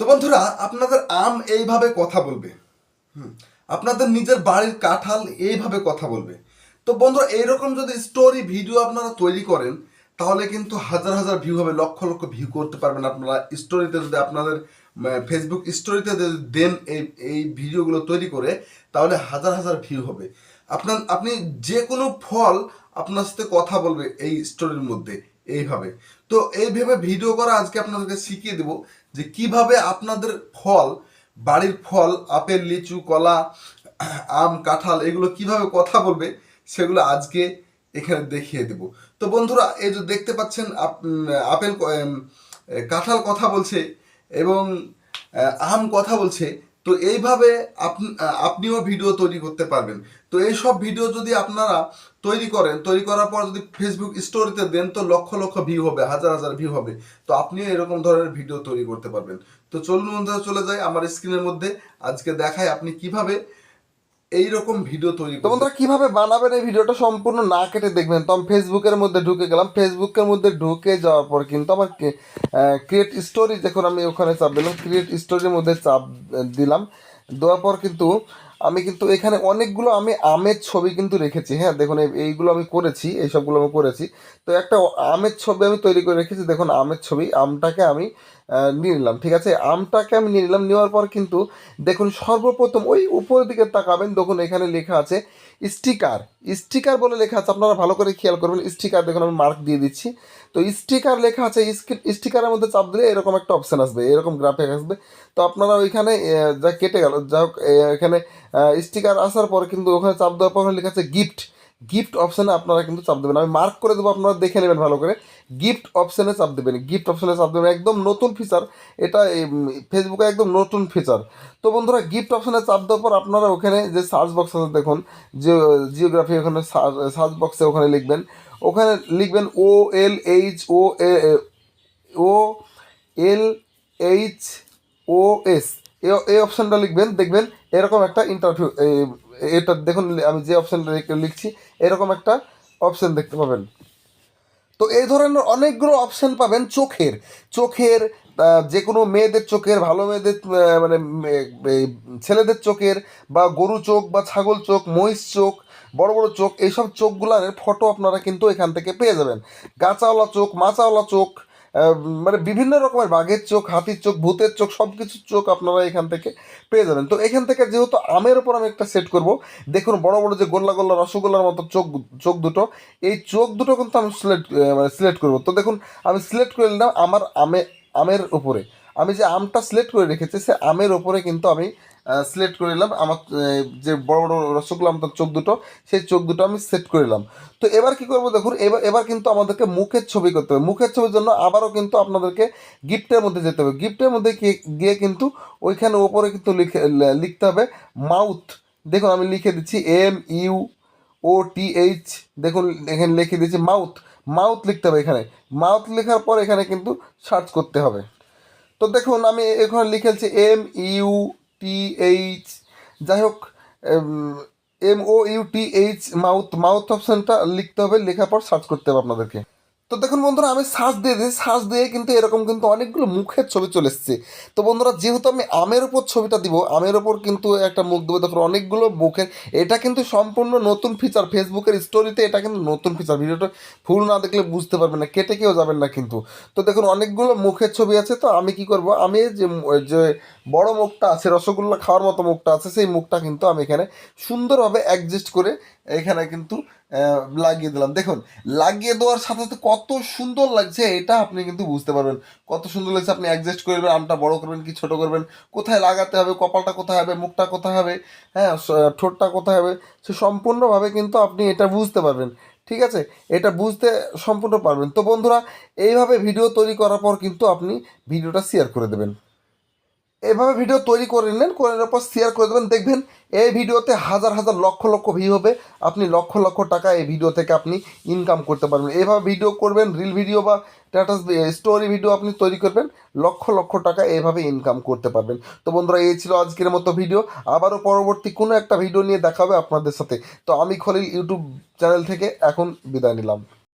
তো বন্ধুরা আপনাদের আম এইভাবে কথা বলবে। হুম, আপনাদের নিজের বাড়ির কাঁঠাল এইভাবে কথা বলবে। তো বন্ধুরা এইরকম যদি স্টোরি ভিডিও আপনারা তৈরি করেন তাহলে কিন্তু হাজার হাজার ভিউ হবে লক্ষ লক্ষ ভিউ করতে পারবেন আপনারা। স্টোরিতে যদি আপনাদের ফেসবুক স্টোরিতে যদি দেন এই এই ভিডিওগুলো তৈরি করে তাহলে হাজার হাজার ভিউ হবে। আপনার আপনি যে কোনো ফল আপনার সাথে কথা বলবে এই স্টোরির মধ্যে এইভাবে। তো এইভাবে ভিডিও করা আজকে আপনাদেরকে শিখিয়ে দেব যে কীভাবে আপনাদের ফল, বাড়ির ফল, আপেল, লিচু, কলা, আম, কাঁঠাল এগুলো কীভাবে কথা বলবে সেগুলো আজকে এখানে দেখিয়ে দেব। তো বন্ধুরা, এই যে দেখতে পাচ্ছেন, আপ- আপেল কাঁঠাল কথা বলছে এবং আম কথা বলছে। তো এইভাবে আপনি- আপনিও ভিডিও তৈরি করতে পারবেন। তো এই সব ভিডিও যদি আপনারা তৈরি করেন, তৈরি করার পর যদি ফেসবুক স্টোরিতে দেন, তো লক্ষ লক্ষ ভিউ হবে, হাজার হাজার ভিউ হবে। তো আপনিও এরকম ধরনের ভিডিও তৈরি করতে পারবেন। তো চলুন বন্ধুরা, চলে যাই আমার স্ক্রিনের মধ্যে। আজকে দেখায় আপনি কীভাবে এই রকম ভিডিও তৈরি তো বন্ধুরা কীভাবে বানাবেন এই ভিডিওটা সম্পূর্ণ না কেটে দেখবেন? তো আমি ফেসবুকের মধ্যে ঢুকে গেলাম। ফেসবুকের মধ্যে ঢুকে যাওয়ার পর কিন্তু আমার ক্রিয়েট স্টোরি দেখুন আমি ওখানে চাপ দিলাম। ক্রিয়েট স্টোরির মধ্যে চাপ দিলাম। দেওয়ার পর কিন্তু আমি কিন্তু এখানে অনেকগুলো আমি আমের ছবি কিন্তু রেখেছি। হ্যাঁ দেখুন এই- এইগুলো আমি করেছি এই সবগুলো আমি করেছি। তো একটা আমের ছবি আমি তৈরি করে রেখেছি। দেখুন আমের ছবি আমটাকে আমি নিয়ে নিলাম, ঠিক আছে? আমটাকে আমি নিয়ে নিলাম, নেওয়ার পর কিন্তু দেখুন সর্বপ্রথম ওই উপরের দিকে তাকাবেন, দেখুন এখানে লেখা আছে স্টিকার। স্টিকার বলে লেখা আছে, আপনারা ভালো করে খেয়াল করবেন, স্টিকার দেখুন আমি মার্ক দিয়ে দিচ্ছি। তো স্টিকার লেখা আছে স্টিকারের মধ্যে চাপ দিলে এরকম একটা অপশান আসবে, এরকম গ্রাফিক আসবে। তো আপনারা ওইখানে যা কেটে গেল যা হোক এখানে স্টিকার আসার পর কিন্তু ওখানে চাপ দেওয়ার পর লেখা আছে গিফট। গিফট অপশানে আপনারা কিন্তু চাপ দেবেন। আমি মার্ক করে দেবো, আপনারা দেখে নেবেন ভালো করে। গিফট অপশানে চাপ দেবেন। গিফট অপশানে চাপ দেবেন। একদম নতুন ফিচার এটা ফেসবুকে একদম নতুন ফিচার তো বন্ধুরা গিফট অপশানে চাপ দেওয়ার পর আপনারা ওখানে যে সার্চ বক্স আছে দেখুন জিওগ্রাফি ওখানে সার্চ বক্সে ওখানে লিখবেন। ওখানে লিখবেন O L H O O L H O S এই অপশানটা লিখবেন, দেখবেন এরকম একটা ইন্টারভিউ এটা দেখুন, আমি যে অপশানটা লিখছি, এরকম একটা অপশান দেখতে পাবেন। তো এই ধরনের অনেকগুলো অপশান পাবেন চোখের। চোখের যে কোনো মেয়েদের চোখের, ভালো মেয়েদের মানে ছেলেদের চোখের, বা গরু চোখ, বা ছাগল চোখ, মহিষ চোখ, বড় বড় চোখ, এইসব চোখগুলার ফটো আপনারা কিন্তু এখান থেকে পেয়ে যাবেন। গাছাওয়ালা চোখ, মাছাওয়ালা চোখ মানে বিভিন্ন রকমের, বাঘের চোখ, হাতির চোখ, ভূতের চোখ সব কিছুর চোখ আপনারা এখান থেকে পেয়ে যাবেন। তো এখান থেকে যেহেতু আমের ওপর আমি একটা সেট করব, দেখুন বড় বড় যে গোল্লা গোল্লা, রসগোল্লার মতো চোখ চোখ দুটো, এই চোখ দুটো কিন্তু আমি সিলেক্ট মানে সিলেক্ট করব। তো দেখুন, আমি সিলেক্ট করে নিলাম আমার আমে, আমের উপরে। আমি যে আমটা সিলেক্ট করে রেখেছি, সে আমের ওপরে কিন্তু আমি সিলেক্ট করে নিলাম। আমার যে বড় বড় রসগোল্লা, আমার চোখ দুটো, সেই চোখ দুটো আমি সেট করে নিলাম। তো এবার কি করব দেখুন, এবার এবার কিন্তু আমাদেরকে মুখের ছবি করতে হবে। মুখের ছবির জন্য আবারও কিন্তু আপনাদেরকে গিফটের মধ্যে যেতে হবে। গিফটের মধ্যে গিয়ে- কিন্তু ওইখানে ওপরে কিন্তু লিখে লিখতে হবে মাউথ দেখুন, আমি লিখে দিচ্ছি M U O T H দেখুন, এখানে লিখে দিয়েছি মাউথ মাউথ লিখতে হবে এখানে। মাউথ লেখার পর এখানে কিন্তু সার্চ করতে হবে। তো দেখুন, আমি এখানে লিখেছি এম ইউ টি এইচ যাই হোক M O U T H mouth mouth অপশানটা লিখতে হবে, লেখার পর সার্চ করতে হবে আপনাদেরকে। তো দেখুন বন্ধুরা, আমি সার্চ দিয়ে দিই সার্চ দিয়ে কিন্তু এরকম কিন্তু অনেকগুলো মুখের ছবি চলে এসছে। তো বন্ধুরা, যেহেতু আমি আমের ওপর ছবিটা দিব, আমের ওপর কিন্তু একটা মুখ দেবো দেখুন অনেকগুলো মুখের, এটা কিন্তু সম্পূর্ণ নতুন ফিচার ফেসবুকের স্টোরিতে এটা কিন্তু নতুন ফিচার ভিডিওটা ফুল না দেখলে বুঝতে পারবেন না, কেটে কেউ যাবেন না কিন্তু। তো দেখুন, অনেকগুলো মুখের ছবি আছে, তো আমি কি করব? আমি যে যে বড় মুখটা আছে, রসগোল্লা খাওয়ার মতো মুখটা আছে, সেই মুখটা কিন্তু আমি এখানে সুন্দরভাবে অ্যাডজাস্ট করে এখানে কিন্তু লাগিয়ে দিলাম। দেখুন, লাগিয়ে দেওয়ার সাথে সাথে কত সুন্দর লাগছে, এটা আপনি কিন্তু বুঝতে পারবেন। কত সুন্দর লাগছে, আপনি অ্যাডজাস্ট করবেন আমটা বড় করবেন কি ছোট করবেন, কোথায় লাগাতে হবে, কপালটা কোথায় হবে, মুখটা কোথায় হবে হ্যাঁ ঠোঁটটা কোথায় হবে, সে সম্পূর্ণভাবে কিন্তু আপনি এটা বুঝতে পারবেন, ঠিক আছে? এটা বুঝতে সম্পূর্ণ পারবেন। তো বন্ধুরা, এইভাবে ভিডিও তৈরি করার পর কিন্তু আপনি ভিডিওটা শেয়ার করে দেবেন। এভাবে ভিডিও তৈরি করে নিলেন, করে নেওয়ার পর শেয়ার করে দেবেন। দেখবেন এই ভিডিওতে হাজার হাজার লক্ষ লক্ষ ভিউ হবে। আপনি লক্ষ লক্ষ টাকা এই ভিডিও থেকে আপনি ইনকাম করতে পারবেন। এভাবে ভিডিও করবেন রিল ভিডিও বা স্ট্যাটাস স্টোরি ভিডিও আপনি তৈরি করবেন, লক্ষ লক্ষ টাকা এইভাবে ইনকাম করতে পারবেন। তো বন্ধুরা, এই ছিল আজকের মতো ভিডিও আবারও পরবর্তী কোনো একটা ভিডিও নিয়ে দেখাবে আপনাদের সাথে। তো আমি খলিল ইউটিউব চ্যানেল থেকে এখন বিদায় নিলাম।